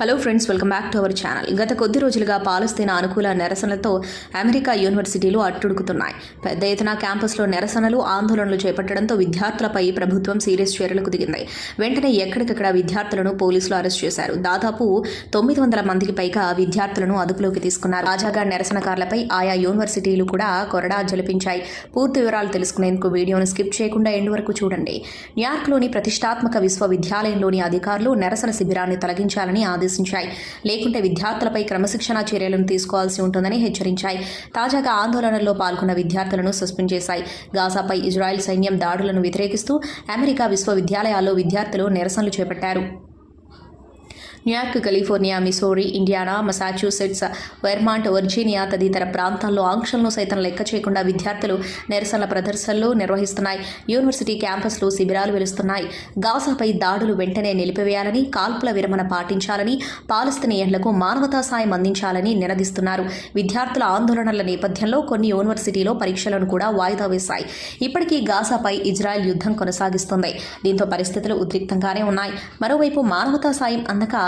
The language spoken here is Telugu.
Hello friends welcome back to our channel గత కొద్ది రోజులుగా పాలస్తీనా అనుకూల నిరసనలతో అమెరికా యూనివర్సిటీలు అట్టుడుకుతున్నాయి. పెద్ద ఎత్తున క్యాంపస్లో నిరసనలు ఆందోళనలు చేపట్టడంతో విద్యార్థులపై ప్రభుత్వం సీరియస్ చర్యలకు దిగింది. వెంటనే ఎక్కడికక్కడ విద్యార్థులను పోలీసులు అరెస్ట్ చేశారు. దాదాపు తొమ్మిది వందల మందికి పైగా విద్యార్థులను అదుపులోకి తీసుకున్నారు. తాజాగా నిరసనకారులపై ఆయా యూనివర్సిటీలు కూడా కొరడా జలిపించాయి. పూర్తి వివరాలు తెలుసుకునేందుకు వీడియోను స్కిప్ చేయకుండా ఎండు వరకు చూడండి. న్యూయార్క్లోని ప్రతిష్టాత్మక విశ్వవిద్యాలయంలోని అధికారులు నిరసన శిబిరాన్ని తొలగించాలని ఆదేశించాయి లేకుంటే విద్యార్థులపై క్రమశిక్షణా చర్యలను తీసుకోవాల్సి ఉంటుందని హెచ్చరించాయి. తాజాగా ఆందోళనలో పాల్గొన్న విద్యార్థులను సస్పెండ్ చేశాయి. గాజాపై ఇజ్రాయెల్ సైన్యం దాడులను వ్యతిరేకిస్తూ అమెరికా విశ్వవిద్యాలయాల్లో విద్యార్థులు నిరసనలు చేపట్టారు. New York California Missouri Indiana Massachusetts Vermont Virginia తదితర ప్రాంతాల్లో ఆంక్షలను సైతం లెక్క చేయకుండా విద్యార్థులు నిరసనల ప్రదర్శనలు నిర్వహిస్తున్నాయి. యూనివర్సిటీ క్యాంపస్లో శిబిరాలు వెలుస్తున్నాయి. గాజాపై దాడులు వెంటనే నిలిపివేయాలని కాల్పుల విరమణ పాటించాలని పాలస్తీనియన్లకు మానవతా సాయం అందించాలని నినదిస్తున్నారు. విద్యార్థుల ఆందోళనల నేపథ్యంలో కొన్ని యూనివర్సిటీలో పరీక్షలను కూడా వాయిదా వేశాయి. ఇప్పటికీ గాజాపై ఇజ్రాయెల్ యుద్ధం కొనసాగిస్తుంది. దీంతో పరిస్థితులు ఉద్రిక్తంగానే ఉన్నాయి. మరోవైపు మానవతా సాయం అందక